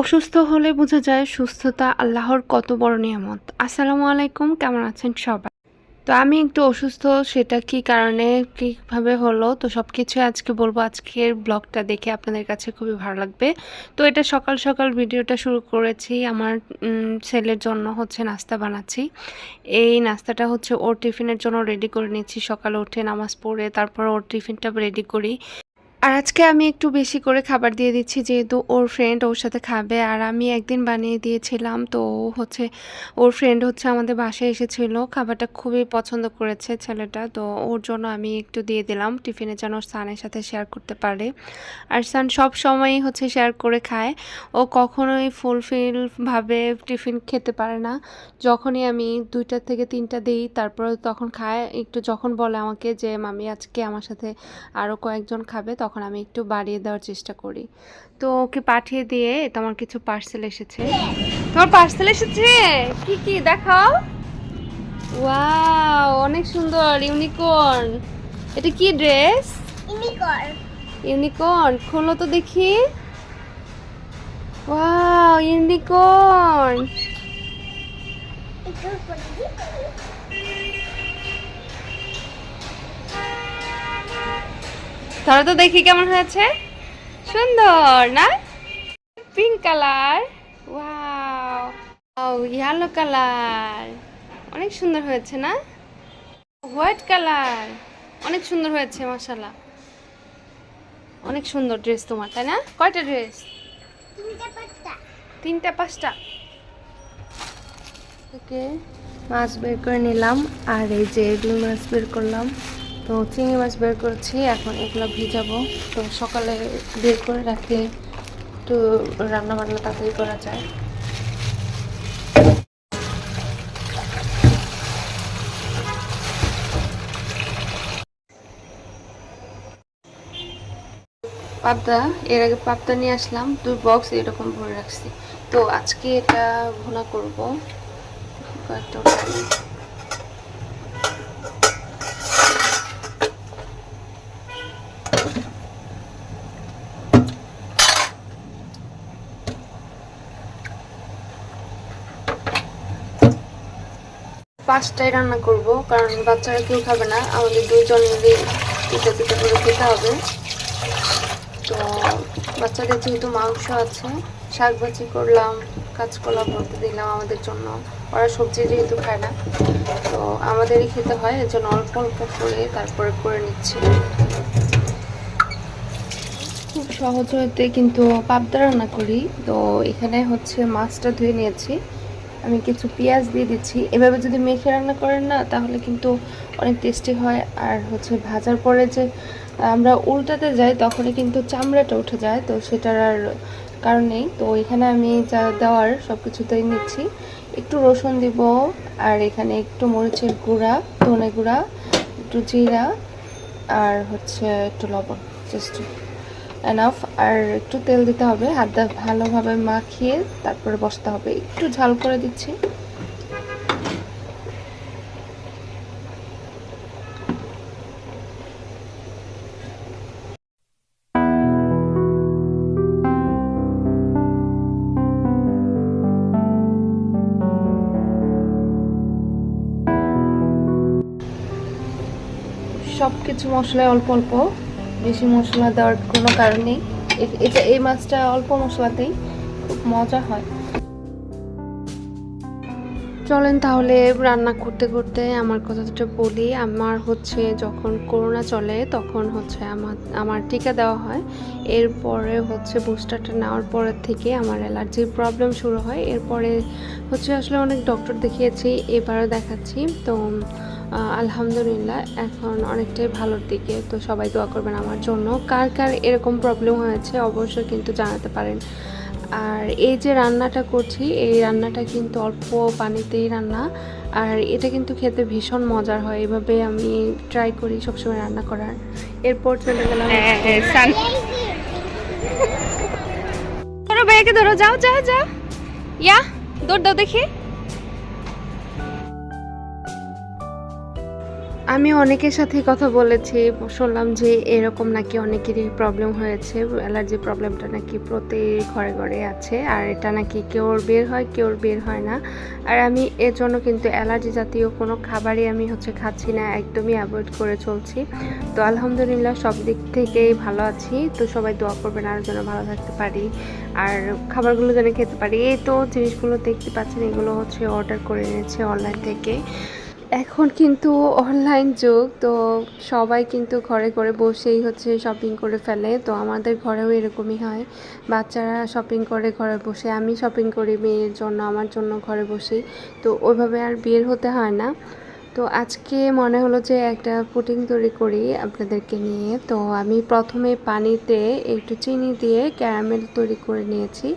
অসুস্থ হলে বোঝা যায় সুস্থতা আল্লাহর কত বড় নিয়ামত। আসসালামু আলাইকুম, কেমন আছেন সবাই? তো আমি একটু অসুস্থ, সেটা কি কারণে, কীভাবে হলো? তো সব কিছু আজকে বলব। আজকের ব্লগটা দেখে আপনাদের কাছে খুবই ভালো লাগবে। তো এটা সকাল সকাল ভিডিওটা শুরু করেছি। আমার ছেলের জন্য হচ্ছে নাস্তা বানাচ্ছি। এই নাস্তাটা হচ্ছে ওর টিফিনের জন্য রেডি করে নিচ্ছি। সকালে উঠে নামাজ পড়ে তারপর ওর টিফিনটা রেডি করি। আর আজকে আমি একটু বেশি করে খাবার দিয়ে দিচ্ছি, যেহেতু ওর ফ্রেন্ড ওর সাথে খাবে। আর আমি একদিন বানিয়ে দিয়েছিলাম, তো হচ্ছে, ওর ফ্রেন্ড হচ্ছে আমাদের বাসায় এসেছিল, খাবারটা খুবই পছন্দ করেছে ছেলেটা, তো ওর জন্য আমি একটু দিয়ে দিলাম। টিফিনে যেন সানের সাথে শেয়ার করতে পারে। আর সান সব সময়ই হচ্ছে শেয়ার করে খায়। ও কখনোই ফুলফিলভাবে টিফিন খেতে পারে না। যখনই আমি দুইটা থেকে তিনটা দিই, তারপর তখন খায়। একটু যখন বলে আমাকে যে, মামি, আজকে আমার সাথে আরও কয়েকজন খাবে, তখন আমি একটু বাড়িয়ে দেওয়ার চেষ্টা করি। তো ওকে পাঠিয়ে দিয়ে তোমার কিছু পার্সেল এসেছে। তোমার পার্সেল এসেছে? কি কি? দেখাও। ওয়াও অনেক সুন্দর। ইউনিকর্ন এটা কি ড্রেস ইউনিকর্ন ইউনিকর্ন খোলো তো দেখি। ওয়াও ইউনিকর্ন তারা তো দেখি কেমন হয়েছে। সুন্দর না? Pink colour wow yellow colour অনেক সুন্দর হয়েছে না? হোয়াইট কালার অনেক সুন্দর হয়েছে মশালা অনেক সুন্দর ড্রেস তোমার তাই না? কয়টা ড্রেস তিনটা পাঁচটা। তিনটা পাঁচটা। ওকে মাছ বের করে নিলাম আর এই যে রুই মাছ বের করলাম। তো চিংড়ি মাছ বের করেছি, এখন এগুলো ভিজাবো। তো সকালে বের করে রাখলে একটু রান্না বান্না তাড়াতাড়ি করা যায়। পাবদা, এর আগে পাবদা নিয়ে আসলাম দুই বক্স এরকম ভরে রাখছি। তো আজকে এটা ভুনা করব। পাঁচটাই রান্না করব, কারণ বাচ্চারা কেউ খাবে না। আমাদের দুইজনেরই দুটো দুটো করে খেতে হবে। তো বাচ্চাদের যেহেতু মাংস আছে শাক ভাজি করলাম, কাঁচকলা ভরতে দিলাম আমাদের জন্য। ওরা সবজি যেহেতু খায় না, তো আমাদেরই খেতে হয়, এর জন্য অল্প অল্প করে তারপরে করে নিচ্ছি। খুব সহজ হতে কিন্তু পাবদা রান্না করি। তো এখানে হচ্ছে মাছটা ধুয়ে নিয়েছি। আমি কিছু পেঁয়াজ দিয়ে দিচ্ছি। এভাবে যদি মেখে রান্না করেন না, তাহলে কিন্তু অনেক টেস্টি হয়। আর হচ্ছে ভাজার পরে যে আমরা উল্টাতে যাই, তখনই কিন্তু চামড়াটা উঠে যায়। তো সেটার আর কারণেই তো এখানে আমি যা দেওয়ার সব কিছুতেই নিচ্ছি। একটু রসুন দিব, আর এখানে একটু মরিচের গুঁড়া, ধনে গুঁড়া, একটু জিরা, আর হচ্ছে একটু লবণ জাস্ট এনাফ আর একটু তেল দিতে হবে হাতটা ভালোভাবে মাখিয়ে তারপরে বসতে হবে। একটু ঝাল করে দিচ্ছি। সব কিছু মশলায় অল্প অল্প বেশি মশলা দেওয়ার কোনো কারণ নেই। এটা, এই মাছটা অল্প মশলাতেই খুব মজা হয়। চলেন তাহলে রান্না করতে করতে আমার কথাটা বলি। আমার হচ্ছে যখন করোনা চলে তখন হচ্ছে আমার আমার টিকা দেওয়া হয়। এরপরে হচ্ছে বুস্টারটা নেওয়ার পরের থেকে আমার অ্যালার্জির প্রবলেম শুরু হয়। এরপরে হচ্ছে আসলে অনেক ডক্টর দেখিয়েছি, এবারও দেখাচ্ছি। তো আলহামদুলিল্লাহ, এখন অনেকটাই ভালোর দিকে। তো সবাই দোয়া করবেন আমার জন্য। কার কার এরকম প্রবলেম হয়েছে অবশ্যই কিন্তু জানাতে পারেন। আর এই যে রান্নাটা করছি, এই রান্নাটা কিন্তু অল্প পানিতেই রান্না। আর এটা কিন্তু খেতে ভীষণ মজার হয়। এভাবে আমি ট্রাই করি সবসময় রান্না করার। এরপর চলে গেলাম ধরো ভাইয়াকে ধরো, যাও যাও যাও। ইয়া, দৌড় দাও দেখি। আমি অনেকের সাথে কথা বলেছি, শুনলাম যে এরকম নাকি অনেকেরই প্রবলেম হয়েছে অ্যালার্জি প্রবলেমটা নাকি প্রতি ঘরে ঘরে আছে, আর এটা নাকি কেউর বের হয় কেউর বের হয় না। আর আমি এর জন্য কিন্তু অ্যালার্জি জাতীয় কোনো খাবারই আমি হচ্ছে খাচ্ছি না, একদমই অ্যাভয়েড করে চলছি। তো আলহামদুলিল্লাহ সব দিক থেকেই ভালো আছি, তো সবাই দোয়া করবেন আর যেন ভালো থাকতে পারি, আর খাবারগুলো যেন খেতে পারি। এই তো জিনিসগুলো দেখতে পাচ্ছেন, এগুলো হচ্ছে অর্ডার করে নিয়েছে অনলাইন থেকে। এখন কিন্তু অনলাইন যুগ, তো সবাই কিন্তু ঘরে ঘরে বসেই হচ্ছে শপিং করে ফেলে, তো আমাদের ঘরেও এরকমই হয়। বাচ্চারা শপিং করে ঘরে বসে, আমি শপিং করি মেয়ের জন্য, আমার জন্য ঘরে বসেই, তো ওইভাবে আর বের হতে হয় না। তো আজকে মনে হলো যে একটা পুটিং তৈরি করি আপনাদেরকে নিয়ে, তো আমি প্রথমে পানিতে একটু চিনি দিয়ে ক্যারামেল তৈরি করে নিয়েছি।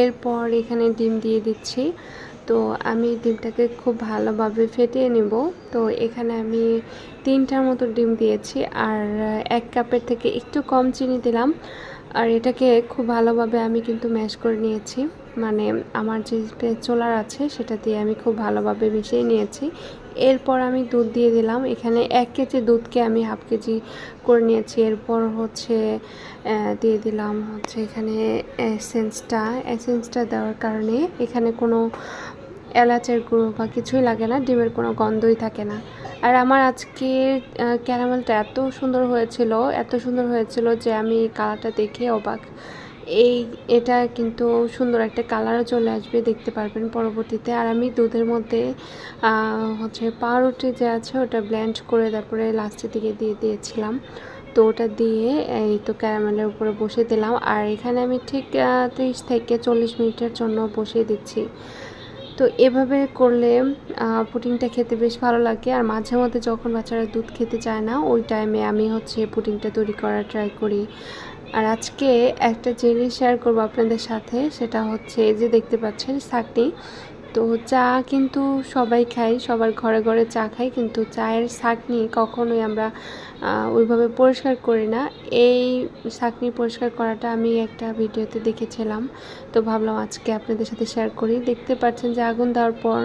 এরপর এখানে ডিম দিয়ে দিচ্ছি। তো আমি ডিমটাকে খুব ভালোভাবে ফেটিয়ে নেব। তো এখানে আমি তিনটার মতো ডিম দিয়েছি আর এক কাপের থেকে একটু কম চিনি দিলাম। আর এটাকে খুব ভালোভাবে আমি কিন্তু ম্যাশ করে নিয়েছি। মানে আমার যে চোলার আছে সেটা দিয়ে আমি খুব ভালোভাবে মিশিয়ে নিয়েছি। এরপর আমি দুধ দিয়ে দিলাম। এখানে এক কেজি দুধকে আমি হাফ কেজি করে নিয়েছি। এরপর হচ্ছে দিয়ে দিলাম হচ্ছে এখানে এসেন্সটা। এসেন্সটা দেওয়ার কারণে এখানে কোনো এলাচের গুঁড়ো বা কিছুই লাগে না, ডিমের কোনো গন্ধই থাকে না। আর আমার আজকে ক্যারামেলটা এত সুন্দর হয়েছিল, এত সুন্দর হয়েছিল যে আমি কালারটা দেখে অবাক। এই, এটা কিন্তু সুন্দর একটা কালারও চলে আসবে, দেখতে পারবেন পরবর্তীতে। আর আমি দুধের মধ্যে হচ্ছে পাউরুটি যে আছে ওটা ব্লেন্ড করে তারপরে লাস্টের দিকে দিয়ে দিয়েছিলাম। তো ওটা দিয়ে এই তো ক্যারামেলের উপরে বসিয়ে দিলাম। আর এখানে আমি ঠিক ত্রিশ থেকে চল্লিশ মিনিটের জন্য বসিয়ে দিচ্ছি। তো এভাবে করলে পুটিংটা খেতে বেশ ভালো লাগে। আর মাঝে মধ্যে যখন বাচ্চারা দুধ খেতে চায় না, ওই টাইমে আমি হচ্ছে পুটিংটা তৈরি করার ট্রাই করি। আর আজকে একটা জিনিস শেয়ার করব আপনাদের সাথে, সেটা হচ্ছে যে দেখতে পাচ্ছেন ছাকনি তো চা কিন্তু সবাই খাই সবার ঘরে ঘরে চা খাই কিন্তু চায়ের ছাকনি কখনোই আমরা ওইভাবে পরিষ্কার করি না। এই ছাকনি পরিষ্কার করাটা আমি একটা ভিডিওতে দেখেছিলাম। তো ভাবলাম আজকে আপনাদের সাথে শেয়ার করি। দেখতে পাচ্ছেন যে আগুন দেওয়ার পর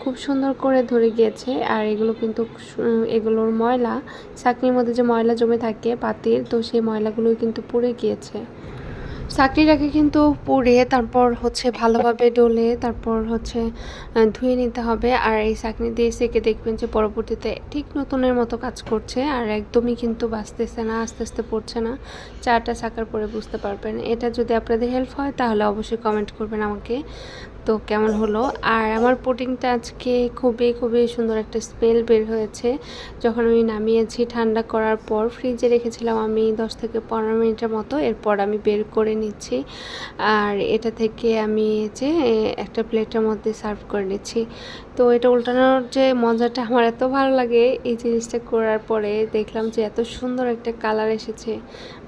খুব সুন্দর করে ধরে গিয়েছে, আর এগুলো কিন্তু এগুলোর ময়লা ছাকনির মধ্যে যে ময়লা জমে থাকে পাতির তো সেই ময়লাগুলোই কিন্তু পুড়ে গিয়েছে। চাকরিটাকে কিন্তু পুড়ে, তারপর হচ্ছে ভালোভাবে ডলে, তারপর হচ্ছে ধুয়ে নিতে হবে। আর এই চাকনি দিয়ে সেকে দেখবেন যে পরবর্তীতে ঠিক নতুনের মতো কাজ করছে, আর একদমই কিন্তু বাঁচতেছে না, আস্তে আস্তে পড়ছে না। চাটা চাকার পরে বুঝতে পারবেন। এটা যদি আপনাদের হেল্প হয়, তাহলে অবশ্যই কমেন্ট করবেন আমাকে। তো কেমন হলো? আর আমার পুডিংটা আজকে খুবই খুবই সুন্দর একটা স্মেল বের হয়েছে। যখন আমি নামিয়েছি ঠান্ডা করার পর ফ্রিজে রেখেছিলাম আমি দশ থেকে পনেরো মিনিটের মতো। এরপর আমি বের করে নিচ্ছি। আর এটা থেকে আমি যে একটা প্লেটের মধ্যে সার্ভ করে নিচ্ছি। তো এটা উল্টানোর যে মজাটা আমার এত ভালো লাগে এই জিনিসটা করার পরে দেখলাম যে এত সুন্দর একটা কালার এসেছে।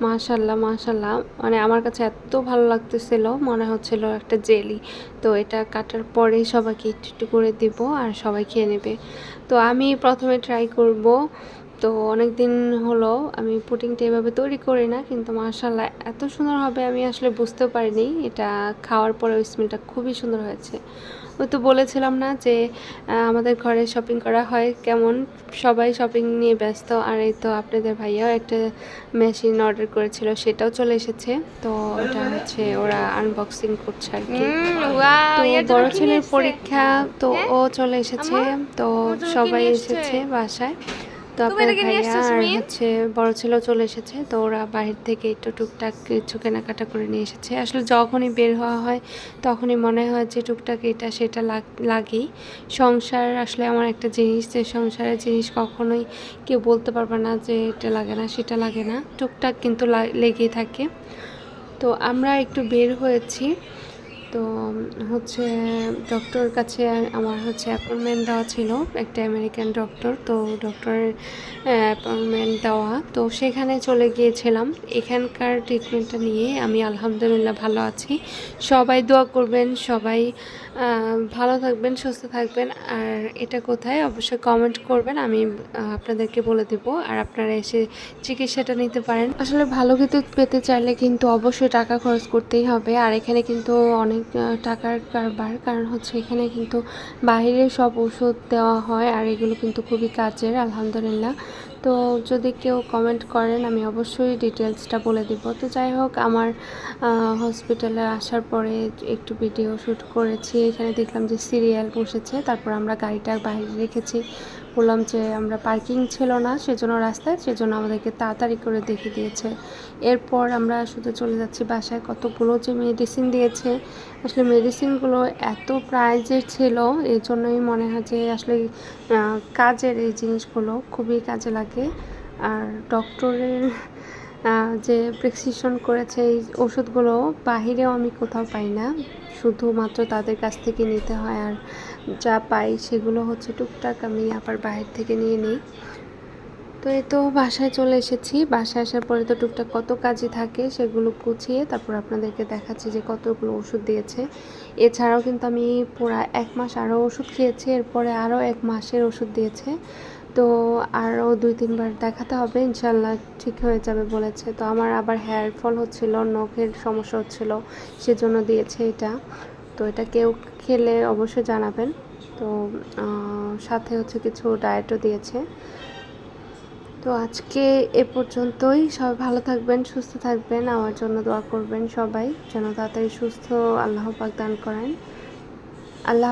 মাশাল্লাহ মাশাল্লাহ মানে আমার কাছে এত ভালো লাগতেছিল, মনে হচ্ছিল একটা জেলি। তো এটা কাটার পরে সবাইকে একটু একটু করে দিব আর সবাই খেয়ে নেবে। তো আমি প্রথমে ট্রাই করব তো অনেক দিন হলো আমি পুটিংটা এভাবে তৈরি করি না কিন্তু মাশাল্লাহ এত সুন্দর হবে আমি আসলে বুঝতেও পারিনি। এটা খাওয়ার পরে ওই স্মেলটা খুবই সুন্দর হয়েছে। ওই তো বলেছিলাম না যে আমাদের ঘরে শপিং করা হয় কেমন? সবাই শপিং নিয়ে ব্যস্ত। আর এই তো আপনাদের ভাইয়াও একটা মেশিন অর্ডার করেছিল সেটাও চলে এসেছে। তো ওটা হচ্ছে ওরা আনবক্সিং করছে আর কি। বড় ছেলের পরীক্ষা তো ও চলে এসেছে। তো সবাই এসেছে বাসায়। তো আপনার ভাইয়া আর হচ্ছে বড় ছেলেও চলে এসেছে তো ওরা বাহির থেকে একটু টুকটাক কিছু কেনাকাটা করে নিয়ে এসেছে। আসলে যখনই বের হওয়া হয় তখনই মনে হয় যে টুকটাক এটা সেটা লাগেই। সংসার আসলে আমার একটা জিনিস যে সংসারের জিনিস কখনোই কেউ বলতে পারবে না যে এটা লাগে না সেটা লাগে না। টুকটাক কিন্তু লেগেই থাকে। তো আমরা একটু বের হয়েছি। তো হচ্ছে ডক্টর কাছে আমার হচ্ছে অ্যাপয়েন্টমেন্ট দেওয়া ছিল, একটা আমেরিকান ডক্টর তো ডক্টরের অ্যাপয়েন্টমেন্ট দেওয়া। তো সেখানে চলে গিয়েছিলাম। এখানকার ট্রিটমেন্টটা নিয়ে আমি আলহামদুলিল্লাহ ভালো আছি। সবাই দোয়া করবেন, সবাই ভালো থাকবেন, সুস্থ থাকবেন। আর এটা কোথায়? অবশ্যই কমেন্ট করবেন, আমি আপনাদেরকে বলে দেব। আর আপনারা এসে চিকিৎসাটা নিতে পারেন। আসলে ভালো কিছু পেতে চাইলে কিন্তু অবশ্যই টাকা খরচ করতেই হবে। আর এখানে কিন্তু অনেক টাকার কারবার। কারণ হচ্ছে এখানে কিন্তু বাইরে সব ওষুধ দেওয়া হয় আর এগুলো কিন্তু খুবই কাজের, আলহামদুলিল্লাহ। তো যদি কেউ কমেন্ট করেন, আমি অবশ্যই ডিটেলসটা বলে দিব। তো যাই হোক, আমার হসপিটালে আসার পরে একটু ভিডিও শ্যুট করেছি। এখানে দেখলাম যে সিরিয়াল বসেছে, তারপর আমরা গাড়িটা বাইরে রেখেছি। বললাম যে আমরা পার্কিং ছিল না, সেজন্য রাস্তায়, সেজন্য আমাদেরকে তাড়াতাড়ি করে দেখে দিয়েছে। এরপর আমরা শুধু চলে যাচ্ছি বাসায়, কতগুলো যে মেডিসিন দিয়েছে। আসলে মেডিসিনগুলো এত প্রাইজের ছিল এই জন্যই মনে হয় যে আসলে কাজের এই জিনিসগুলো খুবই কাজে লাগে। আর ডক্টরের যে প্রেসক্রিপশন করেছে এই ওষুধগুলো, বাহিরেও আমি কোথাও পাই না। শুধুমাত্র তাদের কাছ থেকে নিতে হয় আর যা পাই সেগুলো হচ্ছে টুকটাক আমি আবার বাইরে থেকে নিয়ে নিই। তো এই তো বাসায় চলে এসেছি। বাসায় আসার পরে তো টুকটাক কত কাজই থাকে সেগুলো গুছিয়ে তারপর আপনাদেরকে দেখাচ্ছি যে কতগুলো ওষুধ দিয়েছে। এছাড়াও কিন্তু আমি পুরা এক মাস আরও ওষুধ খেয়েছি, এরপরে আরও এক মাসের ওষুধ দিয়েছে। তো আরও দুই তিনবার দেখাতে হবে, ইনশাল্লাহ ঠিক হয়ে যাবে বলেছে। তো আমার আবার হেয়ার ফল হচ্ছিল, নখের সমস্যা হচ্ছিল, সেজন্য দিয়েছে এটা। তো এটা কেউ খেলে অবশ্যই জানাবেন। তো সাথে হচ্ছে কিছু ডায়েটও দিয়েছে। তো আজকে এ পর্যন্তই। সবাই ভালো থাকবেন, সুস্থ থাকবেন। আমার জন্য দোয়া করবেন সবাই, যেন তাড়াতাড়ি সুস্থ আল্লাহ পাক দান করেন। আল্লাহ